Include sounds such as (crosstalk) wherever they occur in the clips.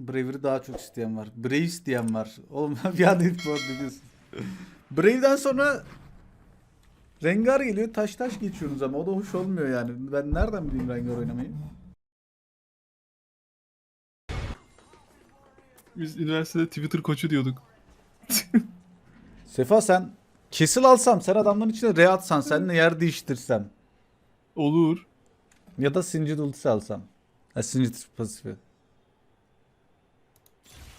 Bravery daha çok isteyen var. Brave isteyen var. Oğlum (laughs) bir anda arada diyorsun. Brave'den sonra Rengar geliyor taş taş geçiyorsunuz ama o da hoş olmuyor yani. Ben nereden bileyim Rengar oynamayı? Biz üniversitede Twitter koçu diyorduk. (laughs) Sefa sen kesil alsam sen adamların içine re atsan seninle yer değiştirsem Olur. ya da Singed ultisi alsam. Ha Singed pasifi.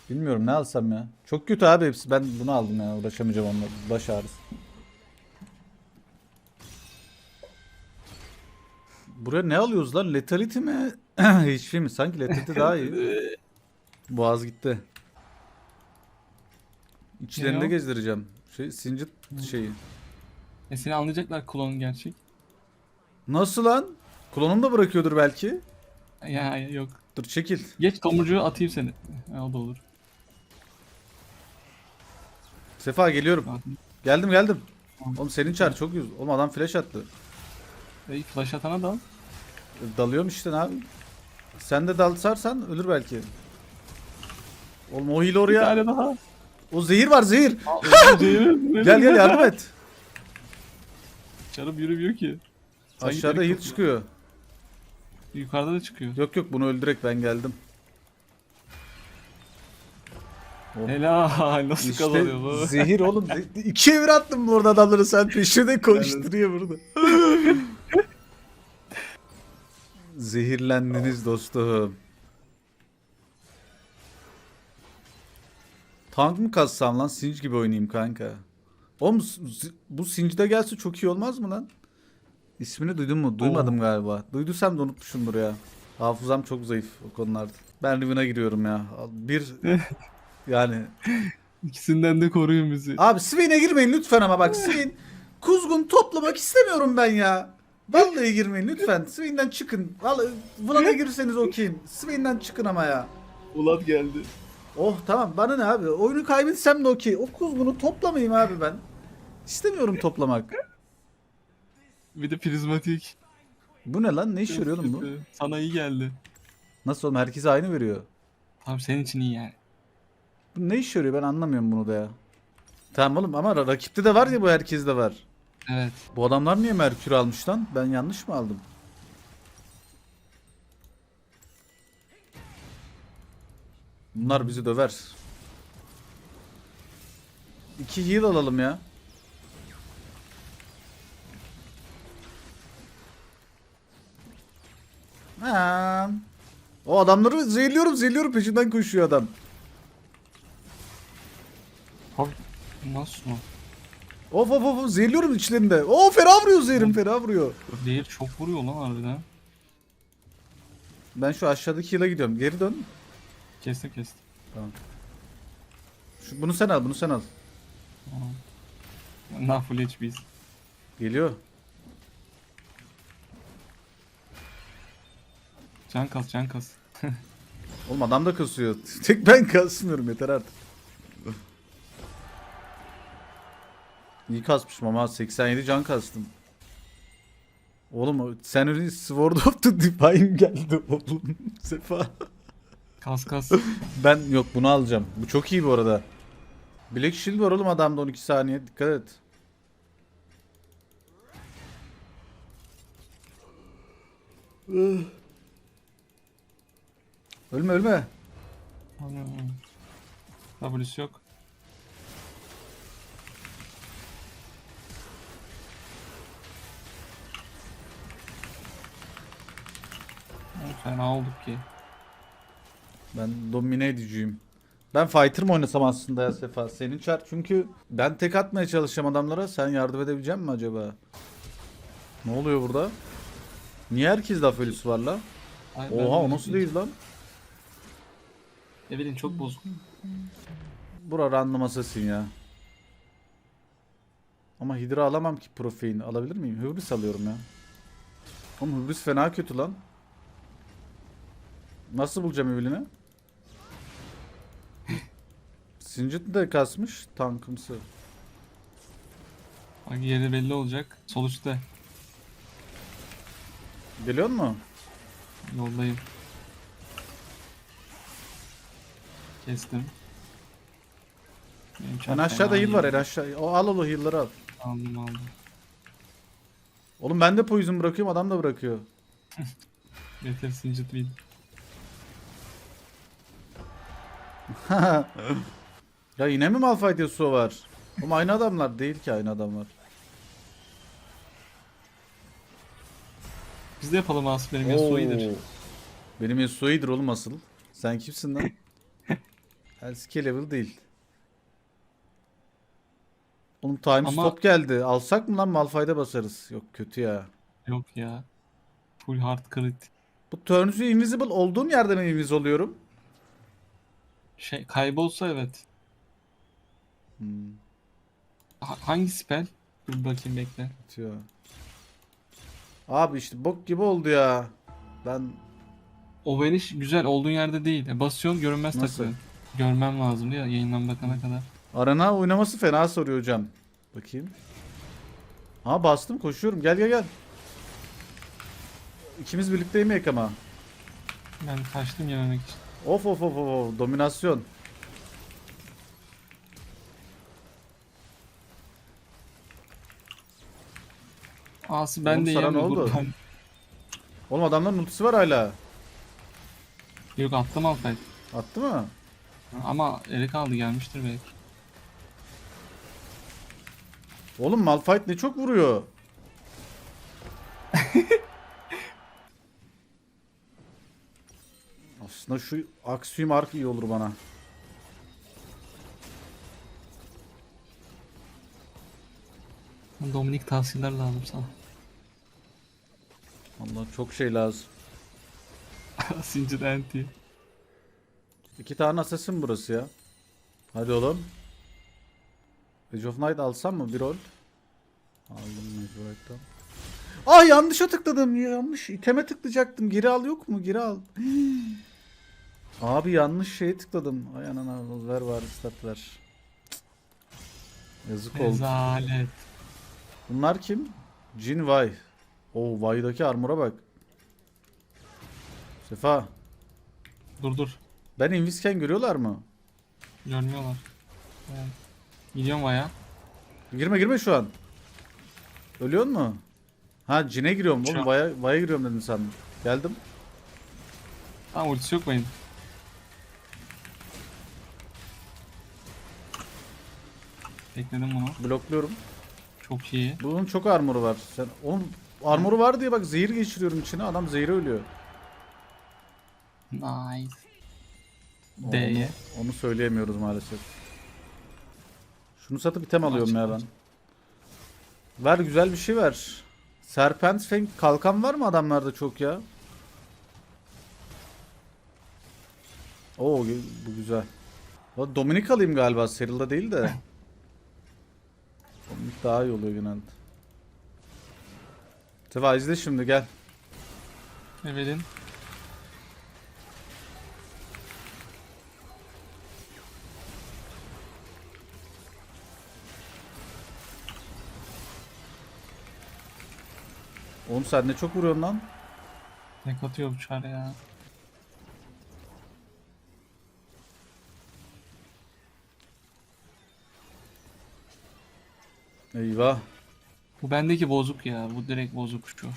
Bilmiyorum ne alsam ya. Çok kötü abi hepsi. Ben bunu aldım ya. Uğraşamayacağım onunla. Baş ağrısı. Buraya ne alıyoruz lan? Lethality mi? (clears throat) HP mi? Sanki Lethality daha iyi. Boğaz gitti. İçlerinde o? gezdireceğim. Şey, Singed şeyi. E seni anlayacaklar klon gerçek. Nasıl lan? Klonum da bırakıyordur belki. Ya yok. Dur çekil. Geç tomurcuğu atayım seni. O da olur. Sefa geliyorum. Geldim geldim. Oğlum senin çar çok yüz. Oğlum adam flash attı. Ey flash atana da al. Dalıyorum işte ne abi. Sen de dalsarsan ölür belki. Oğlum o heal Bir oraya. tane daha. O zehir var zehir. (laughs) gel Gel yardım et. Çarım yürümüyor ki. Sen Aşağıda giderek heal çıkıyor. Yukarıda da çıkıyor. Yok yok bunu öldürek ben geldim. Oh. Helal nasıl İşte kazanıyor bu? zehir oğlum. (laughs) İki evir attım burada adamları sen peşine koşturuyor burada. (laughs) Zehirlendiniz dostum. Tank mı kassam lan? Sinç gibi oynayayım kanka. Oğlum bu Sinç'de gelse çok iyi olmaz mı lan? İsmini duydun mu? Duymadım galiba. Duyduysam da unutmuşumdur ya. Hafızam çok zayıf o konularda. Ben Riven'a giriyorum ya. Bir (laughs) yani İkisinden de koruyun bizi. Abi Swain'e girmeyin lütfen ama bak Swain kuzgun toplamak istemiyorum ben ya. Vallahi girmeyin lütfen. Swain'den çıkın. Vallahi Vlad'a girseniz okeyim. Swain'den çıkın ama ya. Ulan geldi. Oh tamam bana ne abi. Oyunu kaybetsem de okey. O kuzgunu toplamayayım abi ben. İstemiyorum toplamak. Bir de prizmatik. Bu ne lan? Ne iş yarıyor oğlum bu? Sana iyi geldi. Nasıl oğlum? Herkese aynı veriyor. Tamam senin için iyi yani. Bu ne iş yarıyor? Ben anlamıyorum bunu da ya. Tamam oğlum ama ra- rakipte de var ya bu herkeste var. Evet. Bu adamlar niye Merkür almış lan? Ben yanlış mı aldım? Bunlar bizi döver. İki heal alalım ya. Ha. O adamları zehirliyorum zehirliyorum peşinden koşuyor adam. Abi nasıl? Of of of zehirliyorum içlerinde. Oo fena vuruyor zehirim fena vuruyor. Zehir çok vuruyor lan harbiden. Ben şu aşağıdaki heal'a gidiyorum. Geri dön. Kestim kestim. Şu, bunu sen al, bunu sen al. Nah full HP'yiz. Geliyor. Can kas can kas. (laughs) Oğlum adam da kasıyor. (laughs) Tek ben kasmıyorum yeter artık. İyi kasmışım ama 87 can kastım. Oğlum o- sen öyle Sword of the Divine geldi oğlum. (laughs) Sefa. Kas kas. Ben yok bunu alacağım. Bu çok iyi bu arada. Black Shield var oğlum adamda 12 saniye. Dikkat et. ölme ölme. W'si yok. Fena olduk ki. Ben domine ediciyim. Ben fighter mı oynasam aslında ya Sefa? Senin çar çünkü ben tek atmaya çalışacağım adamlara. Sen yardım edebilecek misin acaba? Ne oluyor burada? Niye herkes laf ölüsü var la? Ay, Oha o nasıl değil lan? Ne bileyim çok bozuk. Bura random assassin ya. Ama Hydra alamam ki profein. Alabilir miyim? Hubris alıyorum ya. Oğlum Hubris fena kötü lan. Nasıl bulacağım Evelyn'i? (laughs) Singed de kasmış tankımsı. Bak yeri belli olacak. Sol üstte. Geliyor mu? Yoldayım. Kestim. Benim çok En aşağıda fena heal var en aşağı. O, al o heal'ları al. Aldım aldım. Oğlum ben de poison bırakıyorum adam da bırakıyor. (laughs) Better Singed Wheel. (laughs) ya yine mi Malphite Yasuo var? Ama aynı adamlar değil ki aynı adamlar. Biz de yapalım Asım benim Yasuo iyidir. Benim Yasuo iyidir oğlum asıl. Sen kimsin lan? (laughs) Helski level değil. Oğlum time Ama- stop geldi. Alsak mı lan Malphite'e basarız. Yok kötü ya. Yok ya. Full hard crit. Bu turns'ü invisible olduğum yerde mi invisible oluyorum? Şey kaybolsa evet. Hmm, Ha- hangi spell? Dur bakayım bekle. ya. Abi işte bok gibi oldu ya. Ben O vanish güzel olduğun yerde değil. E, basıyorsun görünmez Nasıl? takılıyor. Görmem lazım ya yayından bakana kadar. arana oynaması fena soruyor hocam. Bakayım. Ha bastım koşuyorum. Gel gel gel. İkimiz birlikte yemek ama. Ben kaçtım yememek için. Of of of of, dominasyon. Ası ben Oğlum de sana ne yiyemem oldu? buradan. Oğlum adamların ultisi var hala. Yok attım Alfred. Attı mı? Ama eri kaldı gelmiştir belki. Oğlum Malphite ne çok vuruyor. (laughs) Aslında şu Axiom Arc iyi olur bana. Dominik tavsiyeler lazım sana. Allah çok şey lazım. (laughs) Sincid anti. İki tane assassin burası ya. Hadi oğlum. Age of Night alsam mı bir rol? Aldım mecburiyetten. Ah yanlışa tıkladım. Yanlış. İteme tıklayacaktım. Geri al yok mu? Geri al. Abi yanlış şeye tıkladım. Ay anana ver var stat ver. Yazık oldu. Rezalet. Bunlar kim? Jin Vay. Oo Vay'daki armora bak. Sefa. Dur dur. Ben invisken görüyorlar mı? Görmüyorlar. Evet. Gidiyorum baya. Girme girme şu an. Ölüyor mu? Ha cine giriyorum oğlum. Vaya, vaya giriyorum dedin sandım. Geldim. Tamam ultisi yok benim. Bekledim bunu. Blokluyorum. Çok iyi. Bunun çok armoru var. Sen onun armoru var diye bak zehir geçiriyorum içine. Adam zehire ölüyor. Nice. Onu, D'ye. onu söyleyemiyoruz maalesef. Şunu satıp item alıyorum ya ben. Ver güzel bir şey ver. Serpent Fang kalkan var mı adamlarda çok ya? Oo gü- bu güzel. O Dominik alayım galiba Cyril'da değil de. (laughs) Dominik daha iyi oluyor genelde. Teva izle şimdi gel. Evelin. Oğlum sen ne çok vuruyorsun lan. Ne katıyor bu çare ya. Eyvah. Bu bendeki bozuk ya. Bu direkt bozuk şu.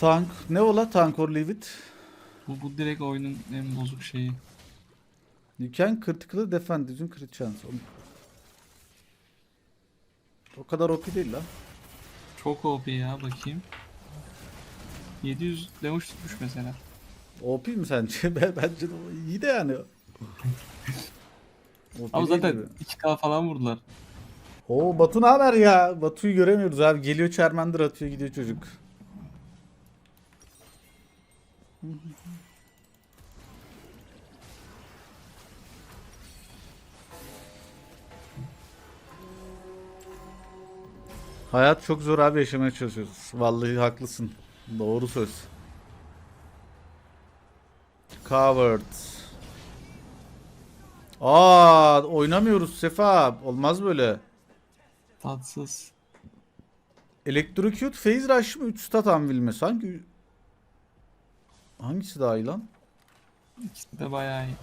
Tank. Ne ola? Tank or leave it. Bu, bu direkt oyunun en bozuk şeyi. You can critically defend using crit chance. O kadar OP değil lan. Çok OP ya bakayım. 700 damage tutmuş mesela. OP mi sence? (laughs) Ben- Bence de iyi de yani. Ama zaten gibi. 2k falan vurdular. Oo Batu ne haber ya? Batu'yu göremiyoruz abi. Geliyor Charmander atıyor gidiyor çocuk. Hayat çok zor abi yaşamaya çalışıyoruz. Vallahi haklısın. Doğru söz. Covered. Aa oynamıyoruz Sefa. Olmaz böyle. Tatsız. Electrocute Phase Rush mı 3 stat anvil mi? Sanki hangisi daha iyi lan? İkisi de bayağı iyi.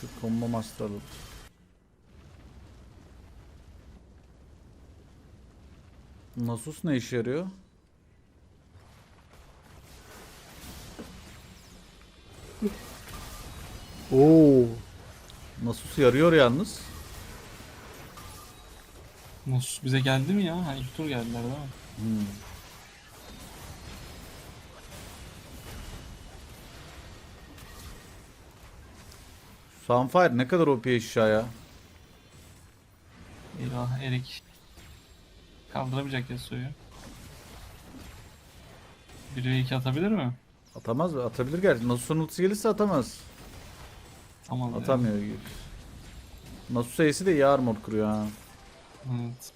Şu combo master alalım. Nasus ne işe yarıyor? Oo. Nasus yarıyor yalnız. Nasus bize geldi mi ya? Ha ilk tur geldiler değil mi? Hmm. Sunfire ne kadar OP eşya ya. Eyvah Erik. Kaldıramayacak Yasuo'yu. 1 ve 2 atabilir mi? Atamaz mı? Atabilir gerçi. Nasus'un ultisi gelirse atamaz. Tamam. Atamıyor. Nasus Ace'i de iyi armor kuruyor ha. Evet.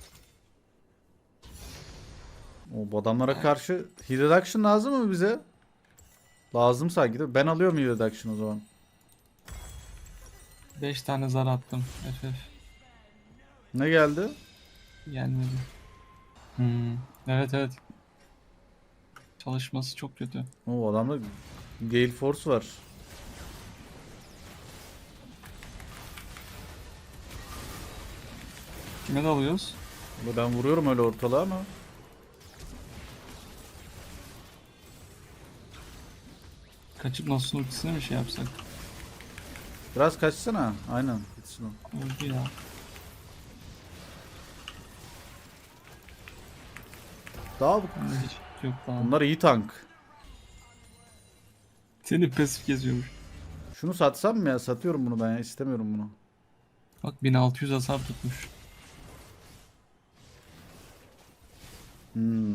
O bu adamlara karşı heal reduction lazım mı bize? Lazım sanki de. Ben alıyorum heal reduction o zaman. 5 tane zar attım. FF. Ne geldi? Gelmedi. Hmm. Evet evet. Çalışması çok kötü. O adamda Gale Force var. Kime dalıyoruz? Ben vuruyorum öyle ortalığa ama. Kaçıp Nasus'un ultisine mi şey yapsak? Biraz kaçsana. Aynen. Gitsin o. Öldü ya. Daha bu. Bende hiç yok daha. Bunlar iyi tank. Seni pasif geziyormuş. Şunu satsam mı ya? Satıyorum bunu ben ya. istemiyorum bunu. Bak 1600 hasar tutmuş. Hmm.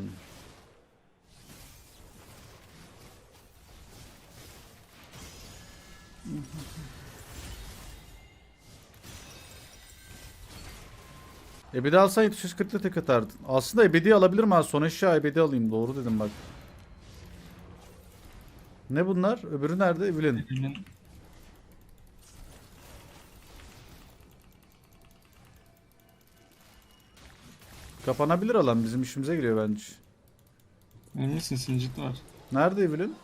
Ebedi alsan 740'da tek atardın. Aslında ebedi alabilirim ha. Son eşya ebedi alayım. Doğru dedim bak. Ne bunlar? Öbürü nerede? Evelyn. Kapanabilir alan. Bizim işimize geliyor bence. emin misin sincit var. Nerede Evelyn?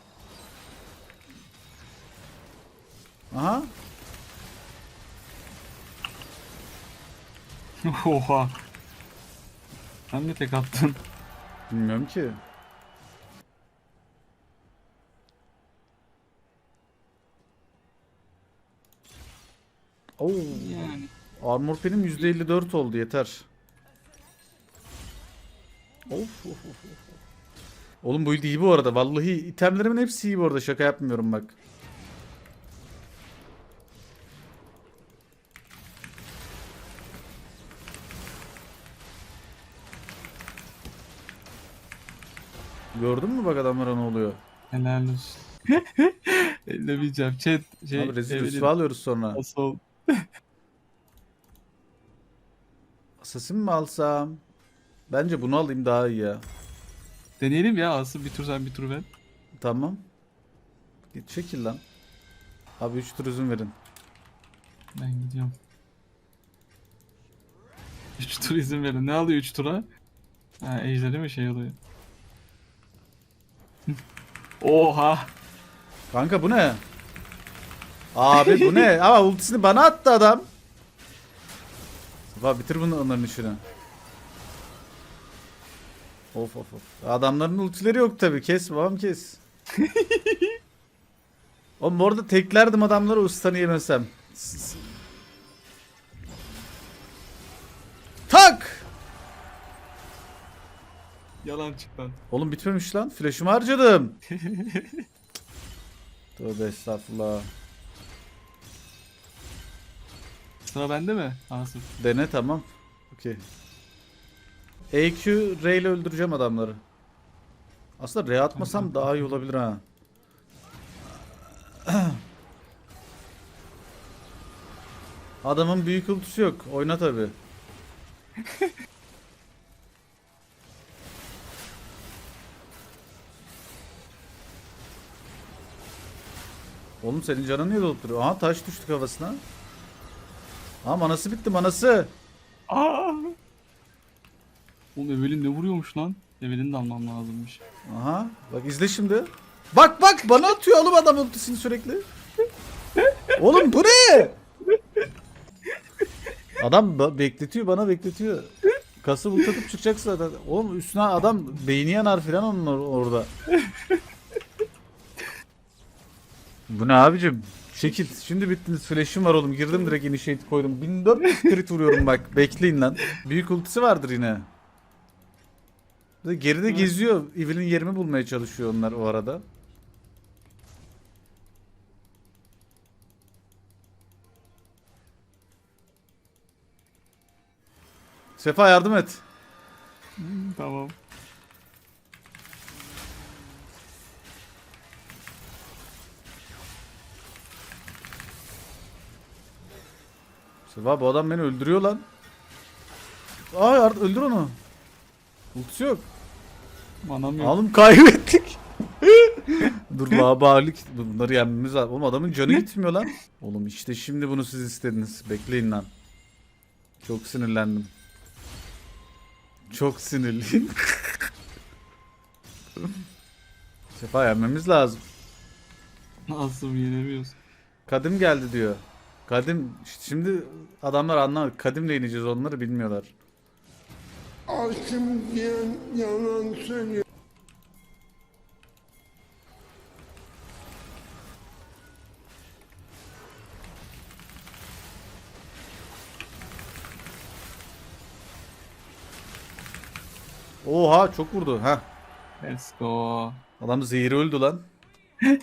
Aha. (laughs) Oha. Sen mi tek attın? Bilmiyorum ki. Oo. Yani. Armor benim %54 oldu yeter. Of, of, of, of. Oğlum bu build iyi bu arada. Vallahi itemlerimin hepsi iyi bu arada. Şaka yapmıyorum bak. Gördün mü bak adamlara ne oluyor? Helal olsun. (laughs) Ellemeyeceğim. Chat. Şey, Abi rezil rüsva alıyoruz sonra. Asıl. Assassin mi alsam? Bence bunu alayım daha iyi ya. Deneyelim ya asıl bir tur sen bir tur ben. Tamam. Git çekil lan. Abi 3 tur üzüm verin. Ben gidiyorum. 3 tur izin verin. Ne alıyor 3 tura? Ha ejderi mi şey oluyor? (laughs) Oha! Kanka bu ne? Abi bu ne? (laughs) Ama ultisini bana attı adam. Safa bitir bunu onların işini. Of of of. Adamların ultileri yok tabi. Kes babam kes. (laughs) Oğlum orada teklerdim adamları ustanı yemesem. Tak! Yalan çık lan. Oğlum bitmemiş lan. Flash'ımı harcadım. (laughs) Tövbe estağfurullah. Sıra bende mi? Asıl. Dene tamam. Okey. EQ R ile öldüreceğim adamları. Aslında R atmasam daha iyi olabilir ha. (clears throat) Adamın büyük ultisi yok. Oyna tabi. (laughs) Oğlum senin canın niye dolup duruyor? Aha taş düştü kafasına. Aha manası bitti manası. Aa! Oğlum Evelyn ne vuruyormuş lan? Evelyn de almam lazımmış. Aha bak izle şimdi. Bak bak bana atıyor oğlum adam ultisini sürekli. oğlum bu ne? Adam ba- bekletiyor bana bekletiyor. Kası bultatıp çıkacak zaten. Oğlum üstüne adam beyni yanar filan onun or- orada. Bu ne abicim? Çekil. Şimdi bittiniz. Flash'im var oğlum. Girdim direkt initiate koydum. 1400 crit vuruyorum bak. Bekleyin lan. Büyük ultisi vardır yine. Bir de Geride geziyor. Evil'in yerimi bulmaya çalışıyor onlar o arada. Sefa yardım et. Tamam. Sefa bu adam beni öldürüyor lan. Ay artık öldür onu. Ultisi yok. Manam yok. Oğlum kaybettik. (laughs) Dur labalik. Bunları yenmemiz lazım. Oğlum adamın canı gitmiyor lan. Oğlum işte şimdi bunu siz istediniz. Bekleyin lan. Çok sinirlendim. Çok sinirliyim. (laughs) Sefa yenmemiz lazım. Nasıl yenemiyorsun? Kadim geldi diyor. Kadim şimdi adamlar anlar. Kadimle ineceğiz onları bilmiyorlar. Açım diyen yalan söylüyor. Oha çok vurdu. Ha. Let's go. Adam zehri öldü lan. (laughs)